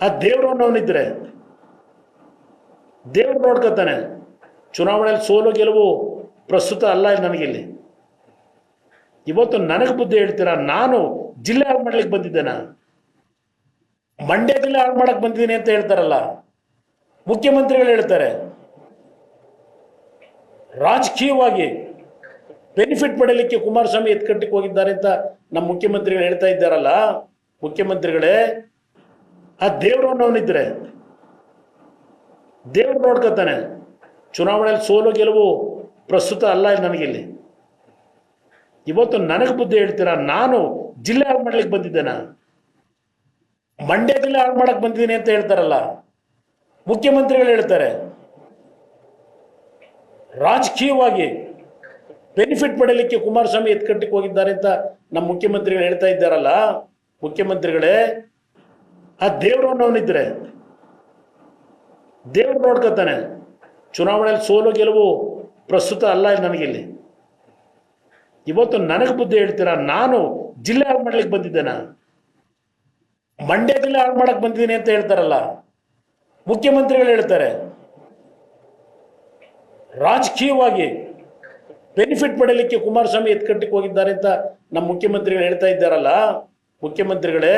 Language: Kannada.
ಆ ದೇವ್ರು ಅನ್ನೋನಿದ್ರೆ ದೇವ್ರು ನೋಡ್ಕೊತಾನೆ. ಚುನಾವಣೆಯಲ್ಲಿ ಸೋಲು ಗೆಲುವು ಪ್ರಸ್ತುತ ಅಲ್ಲ ನನಗಿಲ್ಲಿ. ಇವತ್ತು ನನಗೆ ಬುದ್ಧಿ ಹೇಳ್ತೀರಾ? ನಾನು ಜಿಲ್ಲೆ ಹಾಳು ಮಾಡ್ಲಿಕ್ಕೆ ಬಂದಿದ್ದೇನ? ಮಂಡ್ಯ ಜಿಲ್ಲೆ ಹಾಳು ಮಾಡಕ್ ಬಂದಿದ್ದೀನಿ ಅಂತ ಹೇಳ್ತಾರಲ್ಲ. ಮುಖ್ಯಮಂತ್ರಿಗಳು ಹೇಳ್ತಾರೆ. ರಾಜಕೀಯವಾಗಿ ಬೆನಿಫಿಟ್ ಪಡೆಯಲಿಕ್ಕೆ ಕುಮಾರಸ್ವಾಮಿ ಎತ್ಕಟ್ಟಿಗೆ ಹೋಗಿದ್ದಾರೆ ಅಂತ ನಮ್ಮ ಮುಖ್ಯಮಂತ್ರಿಗಳು ಹೇಳ್ತಾ ಇದ್ದಾರಲ್ಲ. ಮುಖ್ಯಮಂತ್ರಿಗಳೇ ಆ ದೇವ್ರು ಅನ್ನೋನಿದ್ರೆ ದೇವ್ರು ನೋಡ್ಕೊತಾನೆ. ಚುನಾವಣೆಯಲ್ಲಿ ಸೋಲು ಗೆಲುವು ಪ್ರಸ್ತುತ ಅಲ್ಲ ನನಗಿಲ್ಲಿ. ಇವತ್ತು ನನಗೆ ಬುದ್ಧಿ ಹೇಳ್ತೀರಾ? ನಾನು ಜಿಲ್ಲೆ ಹಾಳು ಮಾಡ್ಲಿಕ್ಕೆ ಬಂದಿದ್ದೇನ? ಮಂಡ್ಯ ಜಿಲ್ಲೆ ಹಾಳು ಮಾಡಕ್ ಬಂದಿದ್ದೀನಿ ಅಂತ ಹೇಳ್ತಾರಲ್ಲ. ಮುಖ್ಯಮಂತ್ರಿಗಳು ಹೇಳ್ತಾರೆ. ರಾಜಕೀಯವಾಗಿ ಬೆನಿಫಿಟ್ ಪಡೆಯಲಿಕ್ಕೆ ಕುಮಾರಸ್ವಾಮಿ ಎತ್ಕಟ್ಟಿಗೆ ಹೋಗಿದ್ದಾರೆ ಅಂತ ನಮ್ಮ ಮುಖ್ಯಮಂತ್ರಿಗಳು ಹೇಳ್ತಾ ಇದ್ದಾರಲ್ಲ. ಮುಖ್ಯಮಂತ್ರಿಗಳೇ ಆ ದೇವ್ರು ಅನ್ನೋನಿದ್ರೆ ದೇವ್ರು ನೋಡ್ಕೊತಾನೆ. ಚುನಾವಣೆಯಲ್ಲಿ ಸೋಲು ಗೆಲುವು ಪ್ರಸ್ತುತ ಅಲ್ಲ ನನಗಿಲ್ಲಿ. ಇವತ್ತು ನನಗೆ ಬುದ್ಧಿ ಹೇಳ್ತೀರಾ? ನಾನು ಜಿಲ್ಲೆ ಹಾಳು ಮಾಡ್ಲಿಕ್ಕೆ ಬಂದಿದ್ದೇನ? ಮಂಡ್ಯ ಜಿಲ್ಲೆ ಹಾಳು ಮಾಡಕ್ ಬಂದಿದ್ದೀನಿ ಅಂತ ಹೇಳ್ತಾರಲ್ಲ. ಮುಖ್ಯಮಂತ್ರಿಗಳು ಹೇಳ್ತಾರೆ. ರಾಜಕೀಯವಾಗಿ ಬೆನಿಫಿಟ್ ಪಡೆಯಲಿಕ್ಕೆ ಕುಮಾರಸ್ವಾಮಿ ಎತ್ಕಟ್ಟಿಗೆ ಹೋಗಿದ್ದಾರೆ ಅಂತ ನಮ್ಮ ಮುಖ್ಯಮಂತ್ರಿಗಳು ಹೇಳ್ತಾ ಇದ್ದಾರಲ್ಲ. ಮುಖ್ಯಮಂತ್ರಿಗಳೇ